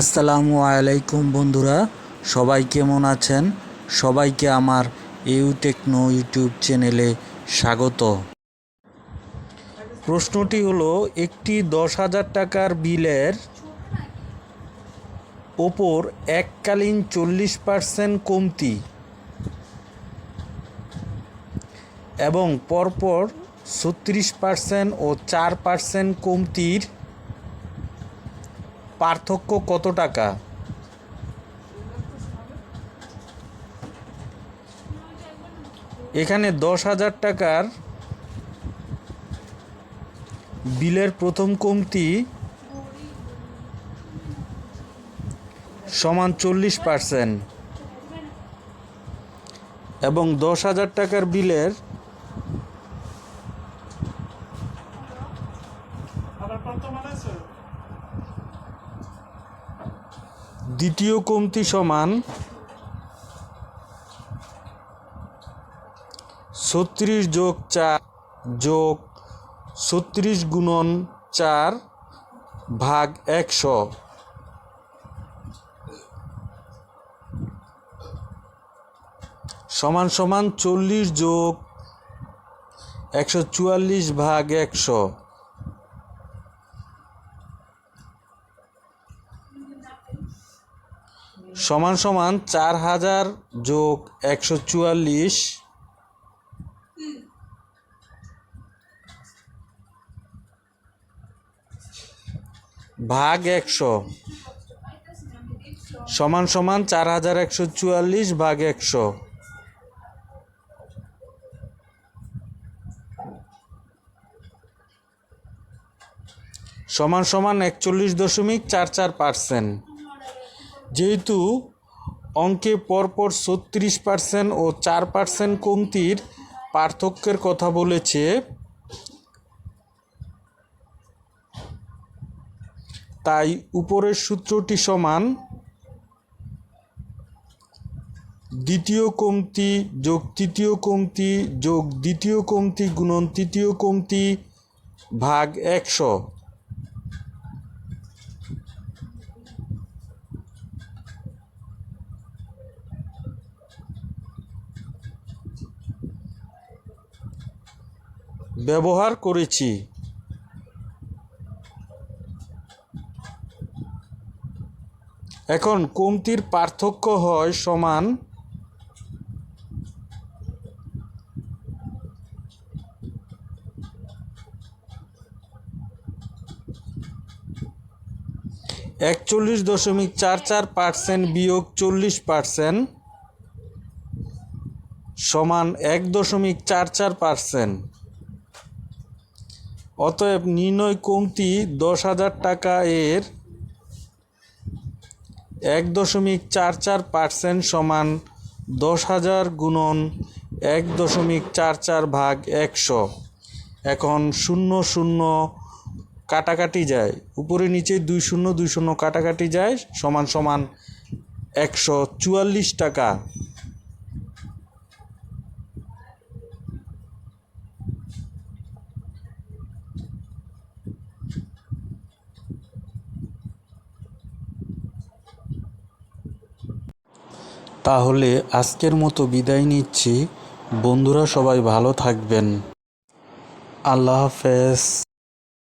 আসসালামু আলাইকুম বন্ধুরা, সবাই কেমন আছেন? সবাইকে আমার ইউ টেকনো ইউটিউব চ্যানেলে স্বাগত। প্রশ্নটি হলো, একটি দশ হাজার টাকার বিলের ওপর এককালীন চল্লিশ পার্সেন্ট কমতি এবং পরপর ছত্রিশ পার্সেন্ট ও চার পার্সেন্ট কমতির পার্থক্য কত টাকা? এখানে দশ হাজার টাকার বিলের প্রথম কমতি সমান চল্লিশ পার্সেন্ট এবং দশ হাজার টাকার বিলের দ্বিতীয় কমতি সমান ছত্রিশ যোগ চার যোগ ছত্রিশ গুণন চার ভাগ একশো। সমান সমান চল্লিশ যোগ একশো চুয়াল্লিশ ভাগ একশো। সমান সমান চার হাজার যোগ একশো চুয়াল্লিশ ভাগ একশো। সমান সমান চার হাজার একশো চুয়াল্লিশ ভাগ একশো। সমান সমান একচল্লিশ দশমিক চার চার পার্সেন্ট। যেহেতু অঙ্কে পরপর ছত্রিশ পার্সেন্ট ও চার পার্সেন্ট কমতির পার্থক্যের কথা বলেছে। তাই উপরের সূত্রটি সমান দ্বিতীয় কমতি যোগ তৃতীয় কমতি যোগ দ্বিতীয় কমতি গুণন তৃতীয় কমতি ভাগ একশো। ব্যবহার করেছি। এখন কমতির পার্থক্য হয় সমান একচল্লিশ দশমিক চার চার পার্সেন্ট বিয়োগ চল্লিশ পার্সেন্ট সমান এক দশমিক চার চার পার্সেন্ট। অতএব নির্ণয় কমতি দশ হাজার টাকা এর এক দশমিক চার চার পার্সেন্ট সমান দশ হাজার গুণন এক দশমিক চার চার ভাগ একশো। এখন শূন্য শূন্য কাটাকাটি যায়। উপরে নিচে দুই শূন্য দুই শূন্য কাটাকাটি যায়, সমান সমান একশো চুয়াল্লিশ টাকা। তাহলে আজকের মতো বিদায় নিচ্ছি। বন্ধুরা সবাই ভালো থাকবেন। আল্লাহ হাফেজ।